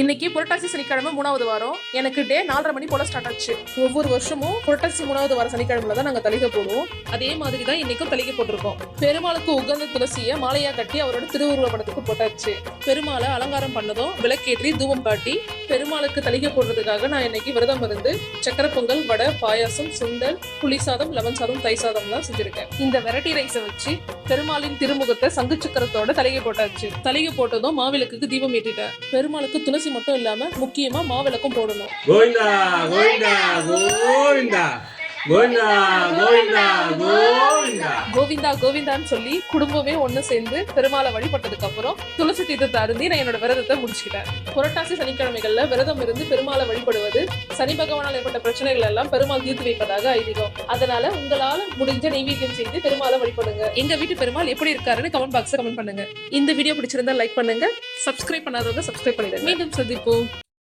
இன்னைக்கு புரட்டாசி சனிக்கிழமை மூணாவது வாரம். எனக்கு டே நாலரை மணி போல ஸ்டார்ட் ஆச்சு. ஒவ்வொரு வருஷமும் புரட்டாசி மூணாவது வாரம் சனிக்கிழமையில தான் நாங்க தலிகை போடுவோம். அதே மாதிரி தான் இன்னைக்கும் தலிகை போட்டிருக்கோம். பெருமாளுக்கு உகந்த துளசியை மாலையா கட்டி அவரோட திருவுருவ படத்துக்கு போட்டாச்சு. பெருமாளை அலங்காரம் பண்ணதும் விளக்கேற்றி தூபம் காட்டி பெருமாளுக்கு தலிகை போடுறதுக்காக நான் இன்னைக்கு விரதம் இருந்து சக்கரை பொங்கல் வடை பாயாசம் சுண்டல் புளி சாதம் லெமன் சாதம் தை சாதம் தான் செஞ்சிருக்கேன். இந்த வெரைட்டி ரைஸை வச்சு பெருமாளின் திருமுகத்தை சங்கு சக்கரத்தோட தலையை போட்டாச்சு. தலையை போட்டதும் மாவிளக்குக்கு தீபம் ஏற்றிட்டேன். பெருமாளுக்கு துளசி மட்டும் இல்லாம முக்கியமா மாவிளக்கும் போடணும். கோவிந்தா கோவிந்தா. கோவிந்தா கோவிந்தா கோவிந்தா. கோவிந்தா கோவிந்தான்னு சொல்லி குடும்பமே ஒன்னு சேர்ந்து பெருமாளை வழிபட்டதுக்கு அப்புறம் துளசி தீர்த்தத்தை அருந்தி நான் என்னோட விரதத்தை முடிச்சுக்கிட்டேன். புரட்டாசி சனிக்கிழமைகள்ல விரதம் இருந்து பெருமாளை வழிபடுவது சனி பகவானால் ஏற்பட்ட பிரச்சனைகள் எல்லாம் பெருமாள் தீர்த்து வைப்பதாக ஐதீகம். அதனால உங்களால முடிஞ்ச நைவேத்தியம் செய்து பெருமாளை வழிபடுங்க. எங்க வீட்டு பெருமாள் எப்படி இருக்காருன்னு கமெண்ட் பாக்ஸ்ல கமெண்ட் பண்ணுங்க. இந்த வீடியோ பிடிச்சிருந்தா லைக் பண்ணுங்க சப்ஸ்கிரைப் பண்ணாதவங்க சப்ஸ்கிரைப் பண்ணிடுங்க. மீண்டும் சந்திப்போம்.